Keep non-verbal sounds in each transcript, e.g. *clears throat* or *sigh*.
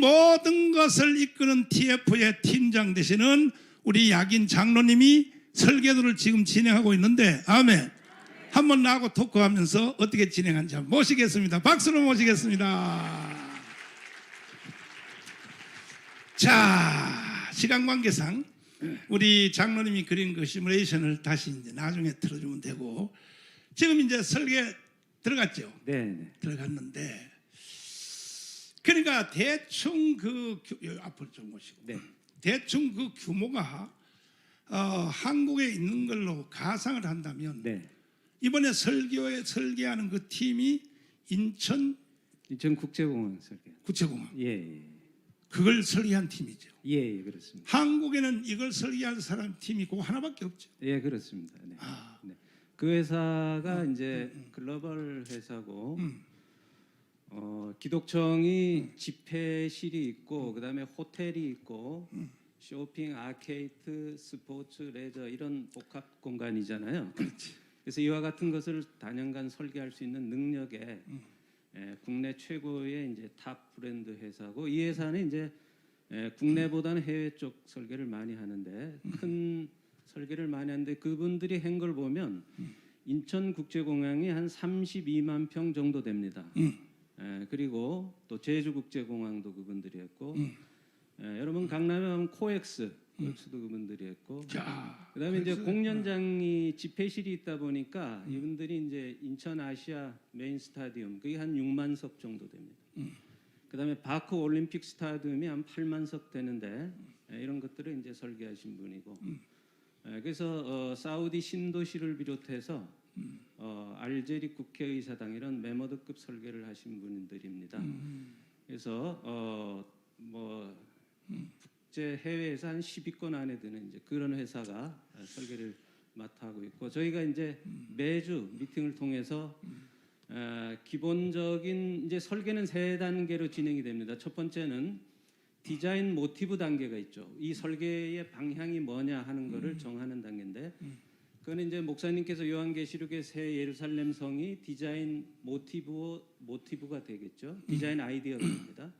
모든 것을 이끄는 TF의 팀장 되시는 우리 약인 장로님이 설계도를 지금 진행하고 있는데 아멘. 한번 나하고 토크하면서 어떻게 한번 모시겠습니다. 박수로 모시겠습니다. 자, 시간 관계상 우리 장로님이 그린 그 시뮬레이션을 다시 이제 나중에 틀어주면 되고 지금 이제 설계 들어갔죠. 네, 네. 들어갔는데 그러니까 대충 그 앞으로 좀 모시고 네. 대충 그 규모가 어, 한국에 있는 걸로 가상을 한다면 네. 이번에 설교에 설계하는 그 팀이 인천 인천 국제공항 설계. 구체공항 예, 예. 그걸 설계한 팀이죠. 예, 예, 그렇습니다. 한국에는 이걸 설계할 사람 팀이 그 하나밖에 없죠. 예, 그렇습니다. 네. 아, 네. 그 회사가 이제 글로벌 회사고 음. 어, 기독청이 집회실이 있고 그다음에 호텔이 있고 쇼핑, 아케이트, 스포츠, 레저 이런 복합 공간이잖아요. 그렇지. 그래서 이와 같은 것을 단연간 설계할 수 있는 능력에 예, 국내 최고의 이제 탑 브랜드 회사고 이 회사는 이제 예, 국내보다는 해외 쪽 설계를 많이 하는데 큰 설계를 많이 하는데 그분들이 한 걸 보면 인천 국제공항이 한 32만 평 정도 됩니다. 음. 예, 그리고 또 제주 국제공항도 그분들이 했고 음. 예, 여러분 강남에 코엑스 코엑스도 그분들이 했고 자, 그다음에 이제 그래서- 공연장이 집회실이 있다 보니까 이분들이 이제 인천 아시아 메인 스타디움 그게 한 6만 석 정도 됩니다. 그다음에 바크 올림픽 스타디움이 한 8만 석 되는데 예, 이런 것들을 이제 설계하신 분이고 예, 그래서 어, 사우디 신도시를 비롯해서 어, 알제리 국회의사당 이런 메모드급 설계를 하신 분들입니다. 그래서 어, 뭐 국제 해외에서 한 10위권 안에 드는 이제 그런 회사가 어, 설계를 맡아 하고 있고 저희가 이제 매주 미팅을 통해서 어, 기본적인 이제 설계는 세 단계로 진행이 됩니다. 첫 번째는 디자인 모티브 단계가 있죠. 이 설계의 방향이 뭐냐 하는 거를 정하는 단계인데 그거는 이제 목사님께서 요한계시록의 새 예루살렘 성이 디자인 모티브 모티브가 되겠죠. 디자인 아이디어가 됩니다.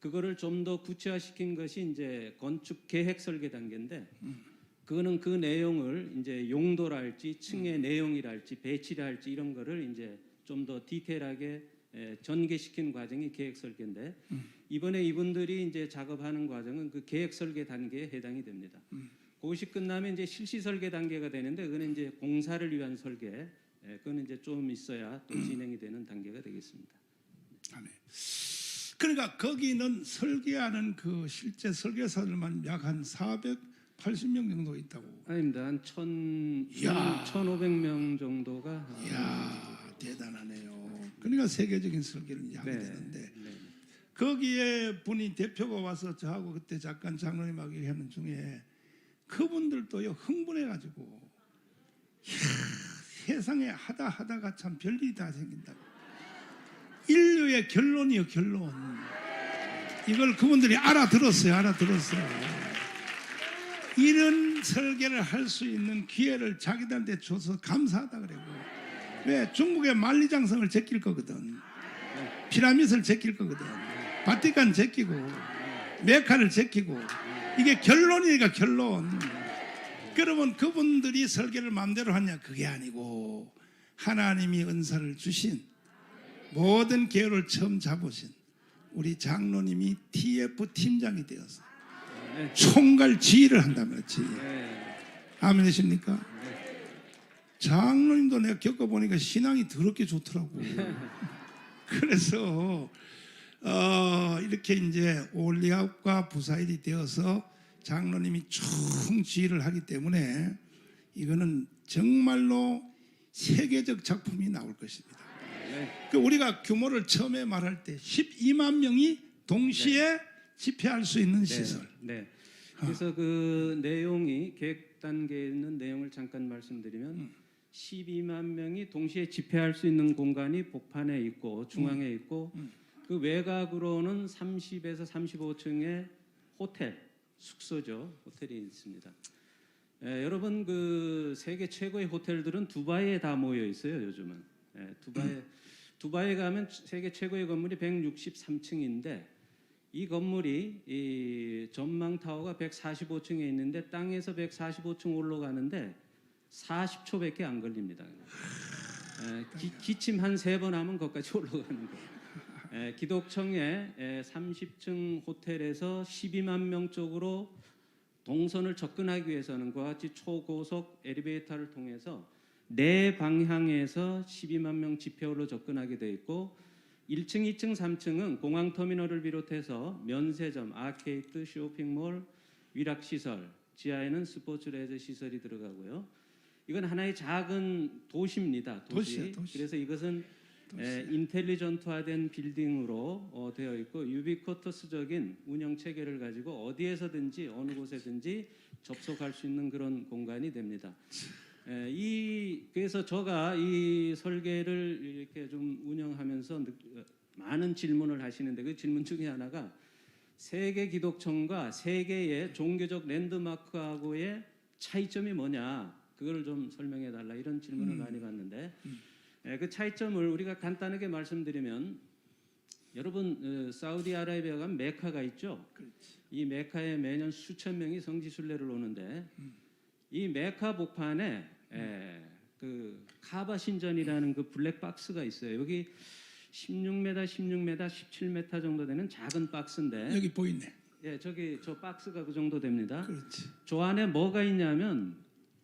그거를 좀 더 구체화시킨 것이 이제 건축 계획 설계 단계인데 그거는 그 내용을 이제 용도랄지 층의 내용이랄지 배치랄지 이런 거를 이제 좀 더 디테일하게 에, 전개시킨 과정이 계획 설계인데 이번에 이분들이 이제 작업하는 과정은 그 계획 설계 단계에 해당이 됩니다. 그것이 끝나면 이제 실시 설계 단계가 되는데 그거는 이제 공사를 위한 설계, 에, 그거는 이제 좀 있어야 또 *clears throat* 진행이 되는 단계가 되겠습니다. 아멘. 그러니까 거기는 설계하는 그 실제 설계사들만 약 한 480명 정도 있다고. 아닙니다. 한 천, 이야. 1,500명 정도가 이야 대단하네요. 그러니까 세계적인 설계를 이제 하게 네. 되는데 네. 거기에 분이 대표가 와서 저하고 그때 잠깐 장로님하고 얘기하는 중에 그분들도요 흥분해가지고 이야, 세상에 하다 하다가 참 별일이 다 생긴다고. 인류의 결론이요 결론. 이걸 그분들이 알아들었어요 알아들었어요. 이런 설계를 할 수 있는 기회를 자기들한테 줘서 감사하다 그래고 왜? 중국의 만리장성을 제낄 거거든. 피라밋을 제낄 거거든. 바티칸 제끼고 메카를 제끼고 이게 결론이니까 결론 그러면 그분들이 설계를 마음대로 하냐 그게 아니고 하나님이 은사를 주신 모든 계열을 처음 잡으신 우리 장로님이 TF 팀장이 되어서 네. 총괄 지휘를 한다면 네. 아멘이십니까? 장로님도 내가 겪어보니까 신앙이 더럽게 좋더라고. 그래서 어, 이렇게 이제 올리압과 부사일이 되어서 장로님이 총 지휘를 하기 때문에 이거는 정말로 세계적 작품이 나올 것입니다. 네. 그 우리가 규모를 처음에 말할 때 12만 명이 동시에 집회할 수 있는 시설. 네. 그래서 그 내용이 계획 단계에 있는 내용을 잠깐 말씀드리면 12만 명이 동시에 집회할 수 있는 공간이 복판에 있고 중앙에 있고 그 외곽으로는 30에서 35층의 호텔 숙소죠 호텔이 있습니다. 에, 여러분 그 세계 최고의 호텔들은 두바이에 다 모여 있어요 요즘은. 에, 두바이 *clears throat* 두바이에 가면 세계 최고의 건물이 163층인데 이 건물이 이 전망 타워가 145층에 있는데 땅에서 145층 올라가는데 40초밖에 안 걸립니다. 에, 기, 기침 한 세 번 하면 거기까지 *laughs* 올라가는 거예요. 에, 기독청의 에, 30층 호텔에서 12만 명 쪽으로 동선을 접근하기 위해서는 그와 같이 초고속 엘리베이터를 통해서 네 방향에서 12만 명 지표로 접근하게 돼 있고 1층, 2층, 3층은 공항 터미널을 비롯해서 면세점, 아케이드, 쇼핑몰, 위락 시설, 지하에는 스포츠 레저 시설이 들어가고요. 이건 하나의 작은 도시입니다. 도시. 도시야, 도시. 그래서 이것은 에, 인텔리전트화된 빌딩으로 어, 되어 있고 유비쿼터스적인 운영 체계를 가지고 어디에서든지 어느 곳에든지 접속할 수 있는 그런 공간이 됩니다. 에, 이 그래서 제가 이 설계를 이렇게 좀 운영하면서 느- 어, 많은 질문을 하시는데 그 질문 중에 하나가 세계 기독청과 세계의 종교적 랜드마크하고의 차이점이 뭐냐? 그걸 좀 설명해 달라 이런 질문을 많이 받는데 예, 그 차이점을 우리가 간단하게 말씀드리면 여러분 어, 사우디아라비아가 메카가 있죠. 이 메카에 매년 수천 명이 성지 순례를 오는데 이 메카 복판에 예, 그 카바 신전이라는 그 블랙 박스가 있어요. 여기 16m, 16m, 17m 정도 되는 작은 박스인데 여기 보이네. 예, 저기 저 박스가 그 정도 됩니다. 그렇지. 저 안에 뭐가 있냐면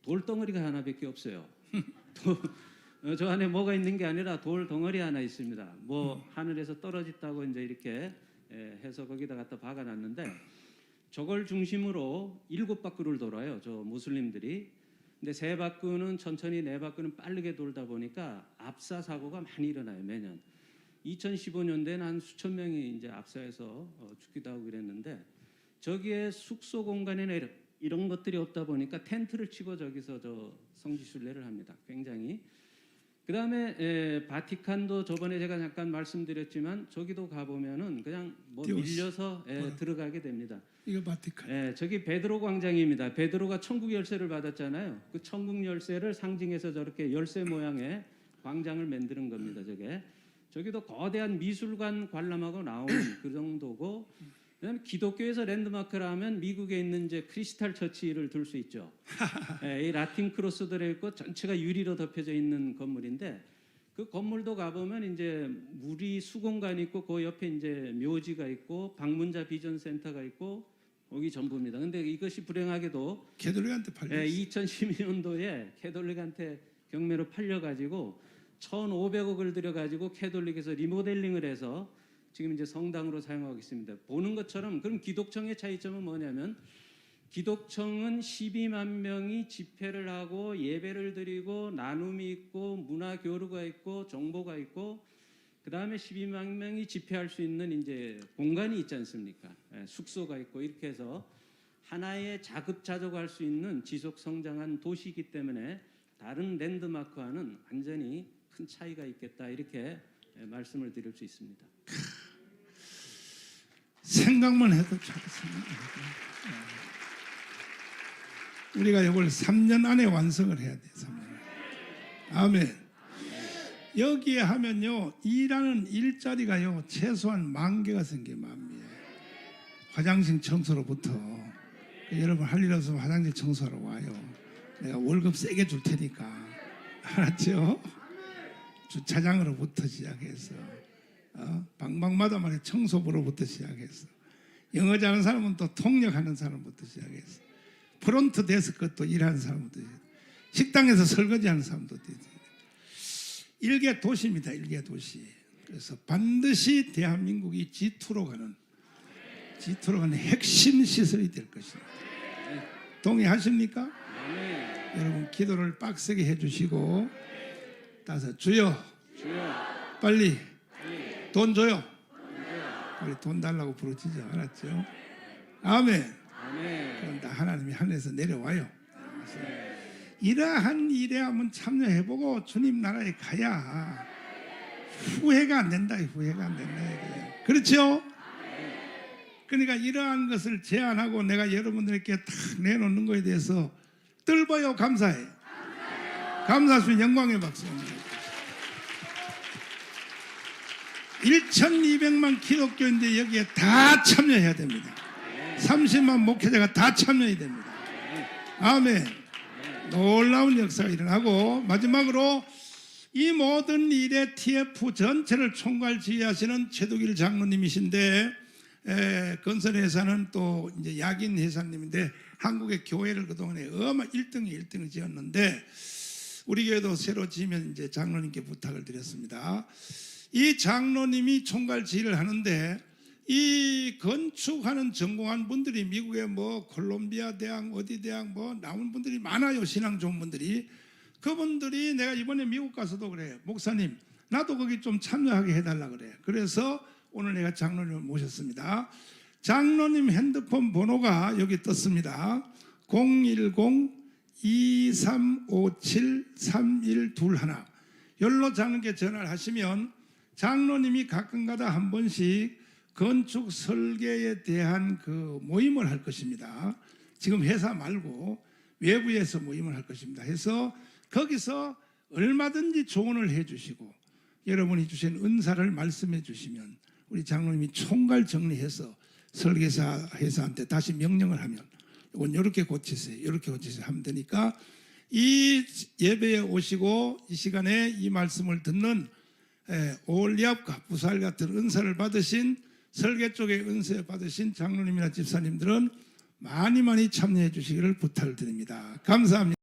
돌덩어리가 하나밖에 없어요. *laughs* 또, 어, 저 안에 뭐가 있는 게 아니라 돌 덩어리 하나 있습니다. 뭐 하늘에서 떨어졌다고 이제 이렇게 예, 해서 거기다 갖다 박아놨는데 저걸 중심으로 일곱 바퀴를 돌아요. 저 무슬림들이. 근데 세 바퀴는 천천히 네 바퀴는 빠르게 돌다 보니까 압사 사고가 많이 일어나요 매년. 2015년대는 한 수천 명이 이제 압사해서 어, 죽기도 하고 그랬는데 저기에 숙소 공간이나 이런, 것들이 없다 보니까 텐트를 치고 저기서 저 성지 순례를 합니다. 굉장히. 그 다음에 에, 바티칸도 저번에 제가 잠깐 말씀드렸지만 저기도 가 보면은 그냥 뭐 디오스. 밀려서 에, 들어가게 됩니다. 이거 바티칸. 예, 저기 베드로 광장입니다. 베드로가 천국 열쇠를 받았잖아요. 그 천국 열쇠를 상징해서 저렇게 열쇠 모양의 광장을 만드는 겁니다. 저게 저기도 거대한 미술관 관람하고 나오는 그 정도고. 그다음에 기독교에서 랜드마크라 하면 미국에 있는 이제 크리스탈 처치를 들 수 있죠. *laughs* 예, 이 라틴 크로스 들어 있고 전체가 유리로 덮여져 있는 건물인데 그 건물도 가보면 이제 물이 수공간이 있고 그 옆에 이제 묘지가 있고 방문자 비전 센터가 있고 거기 전부입니다. 근데 이것이 불행하게도 개돌이한테 팔렸어. 예, 2012년도에 캐톨릭한테 경매로 팔려가지고 1,500억을 들여가지고 캐톨릭에서 리모델링을 해서 지금 이제 성당으로 사용하고 있습니다. 보는 것처럼 그럼 기독청의 차이점은 뭐냐면 기독청은 12만 명이 집회를 하고 예배를 드리고 나눔이 있고 문화 교류가 있고 정보가 있고 그 다음에 12만 명이 집회할 수 있는 이제 공간이 있지 않습니까? 예, 숙소가 있고 이렇게 해서 하나의 자급자족할 수 있는 지속 성장한 도시이기 때문에 다른 랜드마크와는 완전히 큰 차이가 있겠다 이렇게 예, 말씀을 드릴 수 있습니다. 생각만 해도 좋겠습니다. 우리가 이걸 3년 안에 완성을 해야 돼. 3년. 아멘. 여기에 하면요 일하는 일자리가요 최소한 만 개가 생겨 만 개. 화장실 청소로부터 그 여러분 할 일 없으면 화장실 청소하러 와요. 내가 월급 세게 줄 테니까 *laughs* 알았죠? 주차장으로부터 시작해서 어? 방방마다 말해 청소부로부터 시작해서 영어 잘하는 사람은 또 통역하는 사람부터 시작해서 프론트 데스크 또 일하는 사람부터 시작해서 식당에서 설거지하는 사람도. 일개 도시입니다. 일개 도시. 그래서 반드시 대한민국이 G2로 가는 G2로 가는 핵심 시설이 될 것입니다. 동의하십니까? 아멘. 여러분 기도를 빡세게 해주시고 따서 주여 주여, 빨리 돈 줘요. 빨리 돈 달라고 부르짖어 알았죠? 아멘. 아멘. 그럼 다 하나님이 하늘에서 내려와요. 이러한 일에 한번 참여해보고 주님 나라에 가야 후회가 안 된다. 후회가 안 된다. 그렇죠? 그러니까 이러한 것을 제안하고 내가 여러분들께 탁 내놓는 것에 대해서 뜰봐요 감사해. 감사하시면 영광의 박수. 1,200만 기독교인들 여기에 다 참여해야 됩니다. 30만 목회자가 다 참여해야 됩니다. 아멘. 놀라운 역사가 일어나고 마지막으로 이 모든 일의 TF 전체를 총괄 지휘하시는 최도길 장로님이신데 에, 건설회사는 또 이제 약인 회사님인데 한국의 교회를 그동안에 어마 1등이 1등을 지었는데 우리 교회도 새로 지면 이제 장로님께 부탁을 드렸습니다. 이 장로님이 총괄 지휘를 하는데 이 건축하는 전공한 분들이 미국의 뭐 콜롬비아 대학 어디 대학 뭐 나온 분들이 많아요 신앙 좋은 분들이. 그분들이 내가 이번에 미국 가서도 그래. 목사님 나도 거기 좀 참여하게 해달라 그래. 그래서 오늘 내가 장로님을 모셨습니다. 장로님 핸드폰 번호가 여기 떴습니다. 010 2357 3121 열로 장로님께 전화를 하시면 장로님이 가끔가다 한 번씩 건축 설계에 대한 그 모임을 할 것입니다. 지금 회사 말고 외부에서 모임을 할 것입니다. 해서 거기서 얼마든지 조언을 해 주시고 여러분이 주신 은사를 말씀해 주시면 우리 장로님이 총괄 정리해서 설계사 회사한테 다시 명령을 하면 이건 이렇게 고치세요. 이렇게 고치세요 하면 되니까 이 예배에 오시고 이 시간에 이 말씀을 듣는 예, 올리압과 부살 같은 은사를 받으신 설계 쪽에 은사 받으신 장로님이나 집사님들은 많이 많이 참여해 주시기를 부탁을 드립니다. 감사합니다.